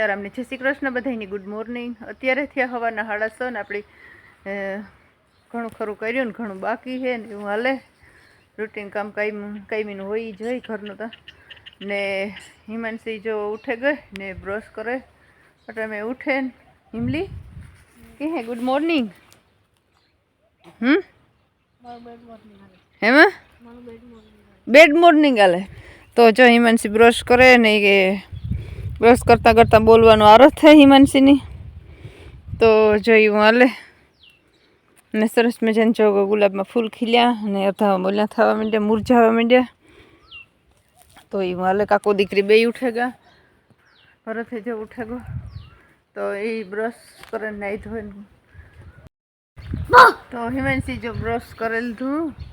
સીતારામની જય શ્રી કૃષ્ણ બધાની good morning. અત્યારે થયા હવાના છ ને આપણી ઘણું ખરું કર્યું ને ઘણું બાકી છે ને એવું હાલે. રૂટીન કામ કાયમ, કાયમીનું હોય જ હોય ઘરનું તો. ને હિમાંશી જો ઉઠે ગઈ ને બ્રશ કરે. એટલે મેં ઉઠે હિમલી, કે હે, ગુડ મોર્નિંગ. હમ? હેમાં બેડ મોર્નિંગ હાલે. તો જો હિમાંશી બ્રશ કરે ને કે બ્રશ કરતાં કરતાં બોલવાનો આરો થાય હિમાંશીની તો જોયું હાલે. અને સરસ મજાને જો ગુલાબમાં ફૂલ ખીલ્યા અને અધા બોલ્યા થવા માંડ્યા મુરઝાવા માંડ્યા. તો એ હાલે કાકો દીકરી બે ઉઠે ગયા ભરતે જો ઉઠે ગયો તો એ બ્રશ કરે નાહી ધોઈને તો હિમાંશી જો બ્રશ કરેલ લીધું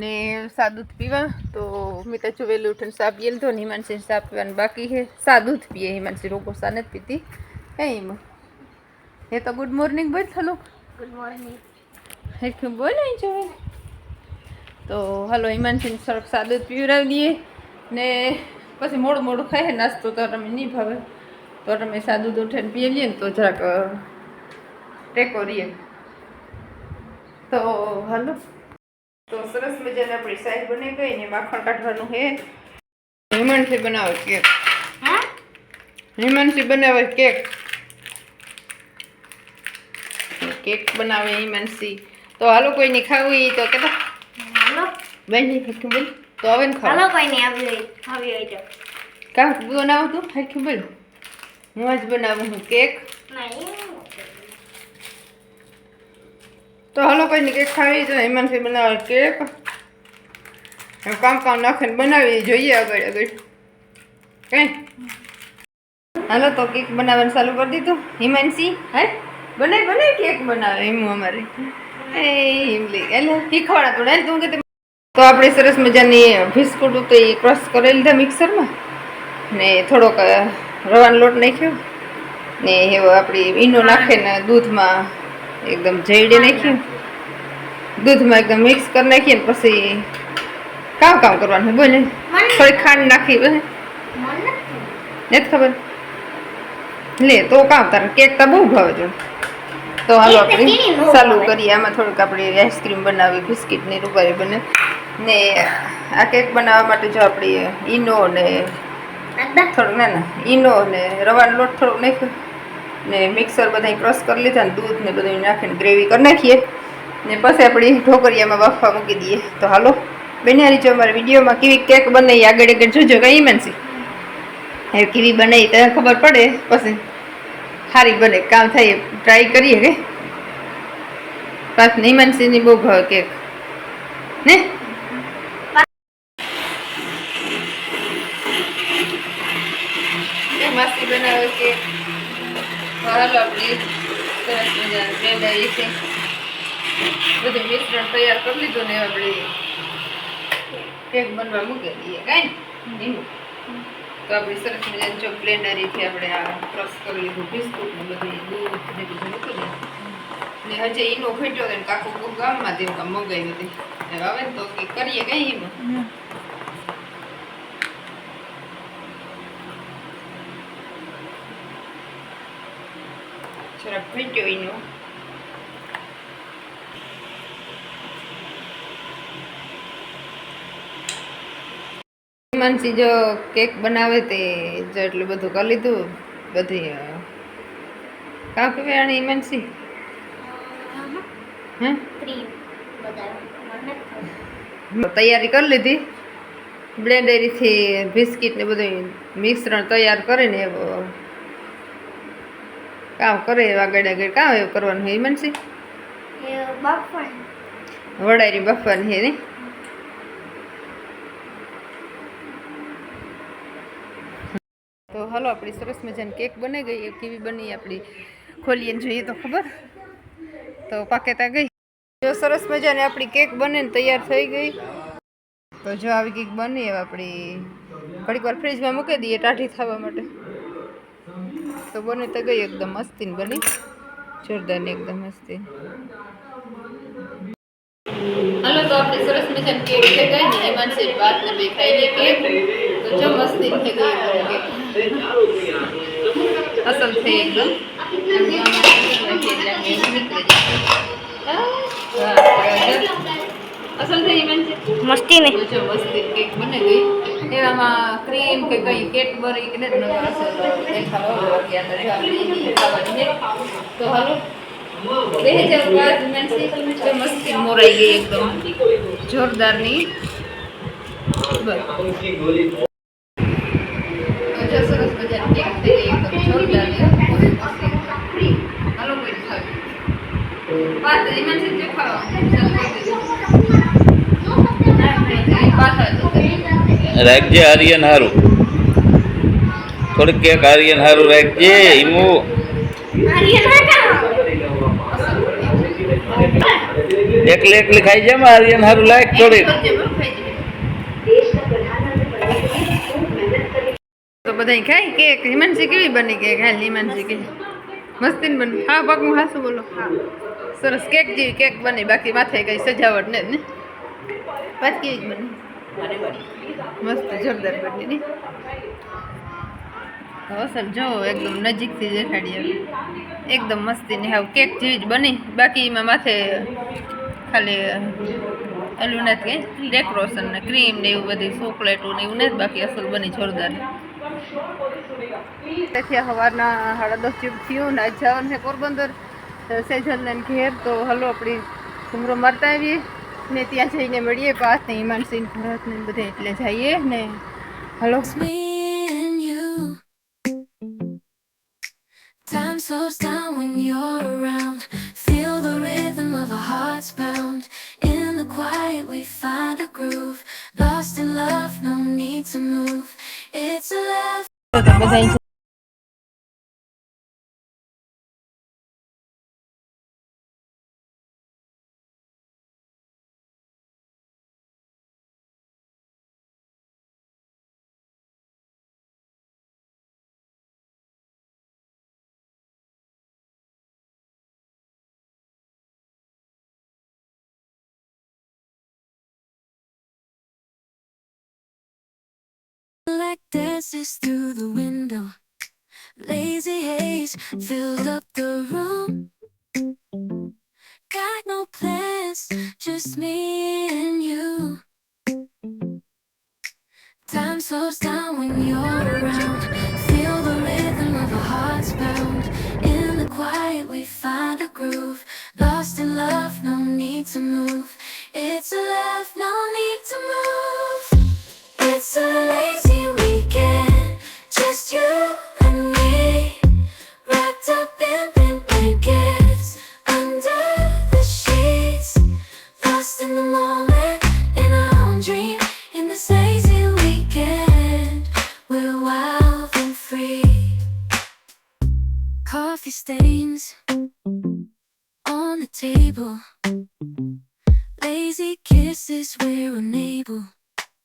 ને સાદું પીવા. તો મેં જો વહેલું ઉઠીને સા પીએ લીધો ને હિમાંશી સા પીવાનું બાકી છે. સાદું જ પીએ હિમાંશી. રોગો સા નથી પીતી. કઈ એમાં એ તો ગુડ મોર્નિંગ બોલ થલું ગુડ મોર્નિંગ હેઠું બોલ અહીં જો તો હાલો હિમાંશીને સરફ સાદું પીવડાવી દઈએ. ને પછી મોડું મોડું ખાય નાસ્તો તો તમે નહીં ભાવે. તો તમે સાદું દૂધ ઉઠીને પીએ લઈએ ને તો જરાક ટેકો રહીએ તો હાલો. તો સરસ મજાના આપણી સાઈડ બની ગઈ ને માખણ કાઢવાનું છે હિમાંશી બનાવે કેક. હા? હિમાંશી બનાવે કેક. કેક બનાવે હિમાંશી. તો હાલો કોઈની ખાવું તો કેતા. હાલો. બેનની બોલ. તો આવે ને હાલો ખાવા. કોઈ નહીં આવી આવી હોય તો. કા બનાવું તું? હરખું બોલ. હું જ બનાવું હું કેક. નહીં. તો હાલો કોઈની કેક ખાવી તો હિમાંશી બનાવે કેક. કામ કામ નાખીને બનાવી જોઈએ આગળ આગળ. કઈ? હાલો તો કેક બનાવવાનું ચાલુ કરી દીધું. હિમાંશી હે બને બને કેક બનાવે એમ અમારે. એ હિમલી એટલે શીખવાડા ને તું કે તો આપણે સરસ મજાની બિસ્કુટ તો એ ક્રશ કરી લીધા મિક્સરમાં. ને થોડોક રવાનો લોટ નાખ્યો. ને એવો આપણી ઈનો નાખે ને દૂધમાં એકદમ જઈડી નાખીએ દૂધમાં એકદમ મિક્સ કરી નાખીએ ને પછી કામ કામ કરવાનું બોલે થોડી ખાંડ નાખી બોલે નથી ખબર. લે તો કામ તારે. કેક તો બહુ ભાવે છે. તો હાલો આપણે ચાલુ કરીએ. આમાં થોડુંક આપણે આઈસ્ક્રીમ બનાવી બિસ્કિટની રૂપારી બને. ને આ કેક બનાવવા માટે જો આપણી ઈનો ને થોડુંક ના ના. ઈનો ને રવાનો લોટ થોડોક નાખ્યો. ને મિક્સર બધા ક્રશ કરી લીધા ને દૂધ ને બધું નાખીને ગ્રેવી કરી નાખીએ. ને પછી આપણી ઢોકરિયામાં બાફવા મૂકી દઈએ. તો હાલો બનાવી જો અમારા વિડીયોમાં. કેવી કેક બનાવી? આગળ આગળ જોજો કઈ માનસી હવે કેવી બનાવી તો ખબર પડે? પછી સારી બને કામ થાય ટ્રાય કરીએ કે. પાસ નહીં માનસીની બહુ ભાવે કેક ને? એ મસ્તી બનાવે કે હાલો આપણી સરસ મજાની આવી છે. બધું મિશ્રણ તૈયાર કરી લીધું ને આપણે કેક બનવા મૂકી દઈએ કાંઈ એનું તો આપણે સરસ મજાની જો બ્લેન્ડરીથી આપણે આ ક્રશ કરી લીધું બિસ્કુટ ને બધું દૂધ ને બધું મૂકી ને. હજે ઈનો ફેટ્યો ને કાકુ ગામમાં તેવું કામ મંગાવી હતી. હવે તો કે કરીએ કઈ એમાં. ફેટ્યો ઈનો માનસી જો કેક બનાવે તે જો એટલું બધું કરી લીધું બધી કાં કહેવાય આને ઈમાનસી હે ક્રીમ બધા મન નથી તૈયારી કરી લીધી બ્લેન્ડરીથી બિસ્કિટ ને બધું મિશ્રણ તૈયાર કરીને એવો કામ કરે એવા આગળ આગળ કામ એવું કરવાનું હે મનસી વડારી બફવાની. હે નહીં તો હાલો આપણી સરસ મજાની કેક બની ગઈ. એ કેવી બની આપણી ખોલીએ ને જોઈએ તો ખબર. તો પાકેતા ગઈ. જો સરસ મજાની આપણી કેક બને ને તૈયાર થઈ ગઈ. તો જો આવી કેક બની આપણી ઘડીક વાર ફ્રીજમાં મૂકી દઈએ ટાઢી થવા માટે. તો બની તો ગઈ એકદમ મસ્તી બની જોરદારની એકદમ મસ્તી હાલો તો આપણે સરસ મજાની કેક થઈ ગઈ ને એમાં છે વાત ને બે ખાઈ લઈએ કેક તો જો મસ્તી થઈ ગઈ કેક અસલ થઈ એકદમ અને આમાં એટલે આપણે નીકળી જાય. અસલ થઈ છે? મસ્તી ને. જો મસ્તી કેક બની ગઈ એવામાં ક્રીમ કે કઈ કેટબરી કે ને અસલ તો જો આપણે ઈ ખાવાની તો હાલો. બે હજાર પાંચ જો મસ્તી મોરાઈ ગઈ એકદમ. જોરદારની બસ. રાખજે આર્યન હારું. થોડીક કેક આર્યન હારું રાખજે, ઈમુ. એકલી એકલી ખાઈ જાય માં આર્યન હારું લાયક થોડીક. તો બધા ખાય કેક હિમાંશી કેવી બની કેક હાલ હિમાંશી કે? મસ્તી બની. હા પગ હા શું બોલો. સરસ કેક જેવી કેક બની. બાકી માથે કઈ સજાવટ ને ને. કેવી બની? મસ્ત જોરદાર બની ને? અસલ જો એકદમ નજીકથી દેખાડીએ. એકદમ મસ્તી ને હાવ કેક જેવી જ બની. બાકી એમાં માથે ખાલી ઓલું નથી કંઈ ડેકોરેશન ને ક્રીમ ને એવું બધી ચોકલેટો ને એવું નથી બાકી અસલ બની જોરદાર. તેથી સવારના સાડા દસ જેવું થયું ને આજ જવાનું છે પોરબંદર. સેજલને ઘેર તો હલો આપણી ઘૂમરો મારતા આવીએ. ને ત્યાં જઈને મળીએ પાસ ને હિમાંશી ભરત ને બધે એટલે જઈએ ને hello me and you. Time slows down when you're around. Feel the rhythm of our hearts pound. In the quiet, we find a groove. Lost in love, no need to move. It's a love. Dances through the window. Lazy haze filled up the room. The table. Lazy kisses, we're unable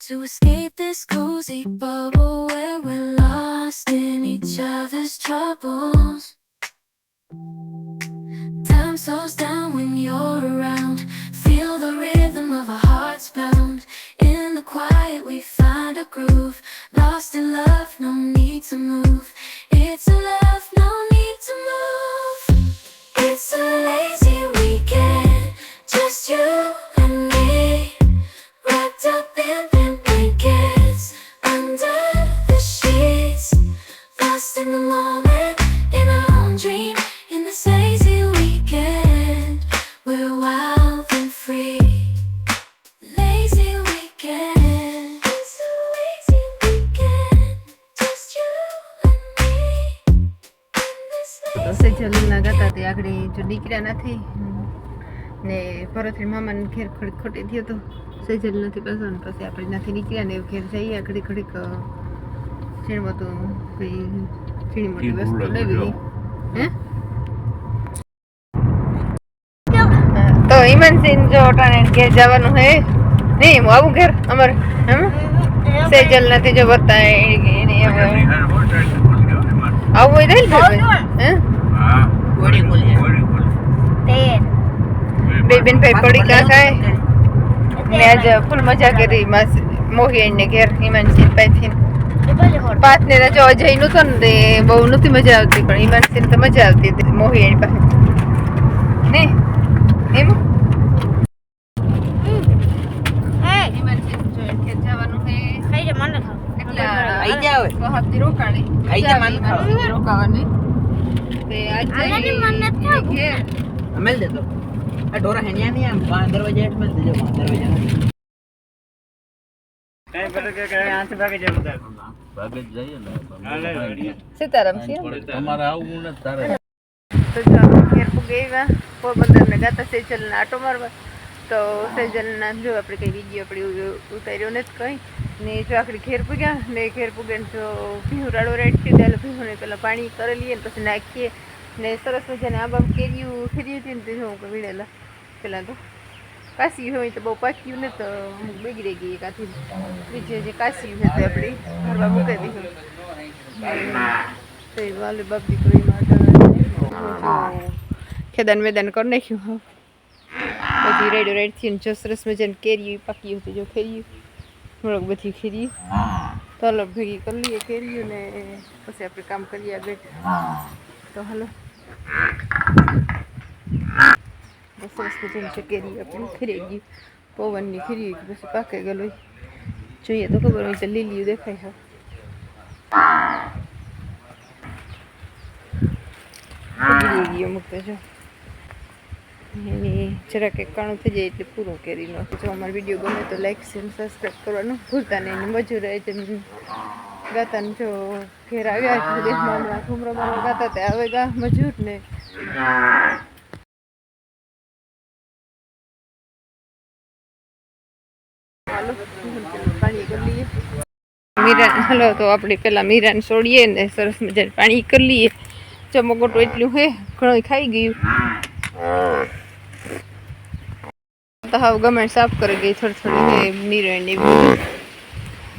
to escape this cozy bubble where we're lost in each other's troubles. Time slows down when you're around. Feel the rhythm of our hearts pound. In the quiet, we find a groove. Lost in love, no need to move. It's a love, no need to move. It's a lazy તો સેજલના ગાતા તે આગળ જો નીકળ્યા નથી ને પરથી મામાને ઘેર ખડીક ખોટી થયો તો સજલ નથી પાછો ને પછી આપણે નથી નીકળ્યા ને ઘેર જઈએ ઘડી ઘડીક છીણમાં તો કઈ છીણી મોટી વસ્તુ લેવી. હે? તો હિમાંશીન જો અટાણે ઘેર જવાનું હે. નહીં હું આવું ઘેર અમારે હમ સેજલ નથી જો બતા એને આવું હોય તો હે? બે બેન ભાઈ પડી ગયા ખાય મેં આજ ફૂલ મજા કરી માસ મોહી ને ઘેર હિમાંશી પાઈથી પાંચ ને જો અજયનું તો ને બહુ નથી મજા આવતી પણ હિમાંશી તો મજા આવતી હતી મોહી એની પાસે. ને? એમ? હે. હિમાંશી જો એને ખેત જવાનું છે ખાઈ જા મને ખાવ. એટલે આઈ જા હવે. તો હપ્તી રોકાણી. આઈ જા માન ખાવા. હિમાંશી રોકાવાની. તે આજ ખાવું. ઘેર આ ઢોરા હેણ્યા નહીં આમ. દરવાજા હેઠ મેલ દેજો દરવાજા ભાગે જ જઈએ ને. સીતારામ તમારે આવું ને તારે. તો આપણે ઘેર ને ગાતા સેજલ ને આટો મારવા. તો સેજલ ના જો આપણે કંઈ વીડિયો આપણે ઉતાર્યો નથી કંઈ ને જો આપણે ઘેર પૂગ્યા ને ઘેર પૂગ્યા જો ભીહું રાડો છે ત્યારે ભીહુંને પેલા પાણી કરી લઈએ ને પછી નાખીએ ને સરસ મજાને આંબા કેરીયું ખીરી હતી ને તે હું વીણેલા. પેલા તો કાસી હોય તો બહુ પાક્યું ને તો અમુક બગડી ગઈ કાથી બીજી જે કાસી હતી આપણી ઘરમાં મૂકી દીધું તો એ વાલે બાપ દીકરી માટે ખેદાન મેદાન કરી નાખ્યું. બધી રેડ રેડ થઈને જો સરસ મજાની કેરી પાકી હતી જો ખેરી. થોડોક બધી ખેરી. તલબ ભેગી કરી લઈએ કેરીઓ ને પછી આપણે કામ કરીએ આગળ. તો હાલો. સરસ મજાની છે કેરી આપણે ખીરી ગયું પવનની ખીરી પછી પાકે ગયેલો જોઈએ તો ખબર હોય તો લીલીયું દેખાય હા. બગડી ગયો મૂકતો જો. એની જરાક એક કાણું થઈ જાય એટલે પૂરું કરી નાખું. જો અમારો વીડિયો ગમે તો લાઈક શેર સબસ્ક્રાઈબ કરવાનું ભૂલતા નહીં. અને મજૂર રહે તેમ ગાતા જો ઘેર આવ્યા છે દેશમાં હમણાં ઘુમરો ગાતા તે હવે ગા મજૂર ને હલો, તો આપણે પેલા મીરાન છોડીએ ને સરસ મજાનું પાણી કરી લઈએ. ચમકોટો એટલું હે ઘણું ખાઈ ગયું. તો હવે ગમે સાફ કરી ગઈ થોડી થોડી હે મીરા ને.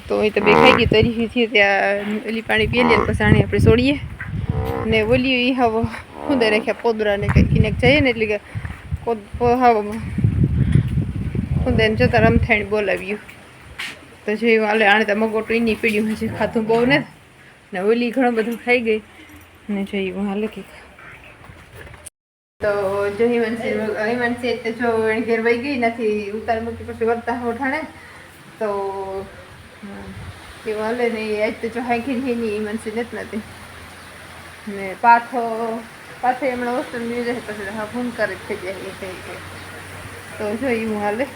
તો એ તો બે ખાઈ ગઈ, તરી થી ત્યાં ઓલી પાણી પી ને પછી આને આપણે છોડીએ ને ઓલી ઈ હવે ખુદે રાખ્યા પોદરા ને કંઈક કિનેક જઈએ ને એટલે કે હવે ખુદે જતા રમથાણ બોલાવ્યું. તો જે વાલે આણે તો મગોટું એની પીડ્યું હજી ખાધું બહુ ને. ને ઓલી ઘણું બધું ખાઈ ગઈ. ને જોઈ હું હાલે કે તો જો હિમાંશી હિમાંશી એટલે જો ઘેર વહી ગઈ નથી ઉતાર મૂકી પછી વર્તા ઉઠાણે તો એ હાલે ને એ આજ તો જો હાંકી થઈ નહીં હિમાંશી નથી નથી ને પાથો પાથે એમણે હોસ્ટેલ મ્યુઝિક પછી હા ફોન કરે જ થઈ જાય એ કંઈ તો જો એવું હાલે.